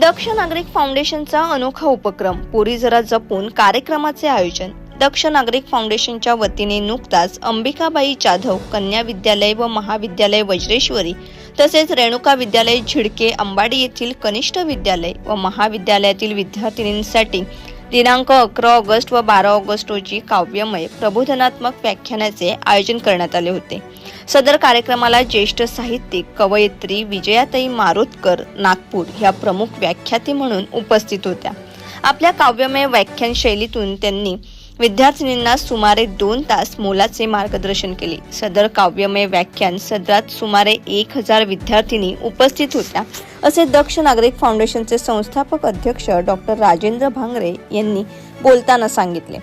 दक्ष नागरिक फाउंडेशनचा अनोखा उपक्रम. पोरी जरा जपून कार्यक्रमाचे आयोजन. दक्ष नागरिक फाउंडेशनच्या वतीने नुकताच अंबिकाबाई जाधव कन्या विद्यालय व महाविद्यालय वज्रेश्वरी तसेच रेणुका विद्यालय झिडके अंबाडी येथील कनिष्ठ विद्यालय व महाविद्यालयातील विद्यार्थिनींसाठी दिनांक अकरा ऑगस्ट व बारा ऑगस्ट रोजी काव्यमय प्रबोधनात्मक व्याख्यानाचे आयोजन करण्यात आले होते. सदर कार्यक्रमाला ज्येष्ठ साहित्यिक कवयित्री विजयाताई मारोतकर नागपूर ह्या प्रमुख व्याख्याते म्हणून उपस्थित होत्या. आपल्या काव्यमय व्याख्यान शैलीतून त्यांनी विद्यार्थिनींना सुमारे दोन तास मोलाचे मार्गदर्शन केले. सदर काव्यमय व्याख्यान सदरात सुमारे एक हजार विद्यार्थिनी उपस्थित होत्या. असे दक्ष नागरिक फाउंडेशनचे संस्थापक अध्यक्ष डॉक्टर राजेंद्र भांगरे यांनी बोलताना सांगितले.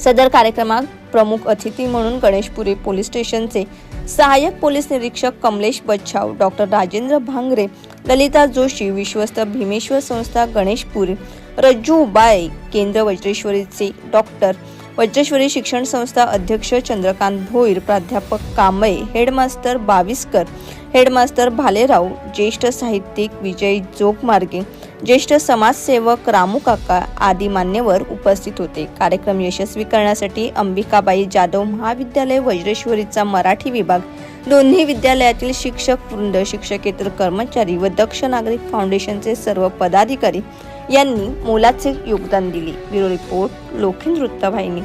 सदर कार्यक्रमात प्रमुख अतिथी म्हणून गणेशपुरी पोलीस स्टेशनचे सहाय्यक पोलीस निरीक्षक कमलेश बच्छाव डॉक्टर राजेंद्र भांगरे ललिता जोशी विश्वस्त भीमेश्वर संस्था गणेशपुरी रज्जू उबाळे केंद्र वज्रेश्वरीचे डॉक्टर वज्रेश्वरी शिक्षण संस्था अध्यक्ष चंद्रकांत भोईर प्राध्यापक कांबळे हेडमास्टर बाविस्कर हेडमास्टर भालेराव ज्येष्ठ साहित्यिक विजय जोगमार्गे ज्येष्ठ समाजसेवक रामू काका आदी मान्यवर उपस्थित होते. कार्यक्रम यशस्वी करण्यासाठी अंबिकाबाई जाधव महाविद्यालय वज्रेश्वरीचा मराठी विभाग दोन्ही विद्यालयातील शिक्षक वृंद शिक्षकेतर कर्मचारी व दक्ष नागरिक फाउंडेशनचे सर्व पदाधिकारी यांनी मोलाचे योगदान दिले. ब्युरो रिपोर्ट लोखिंद वृत्तवाहिनी.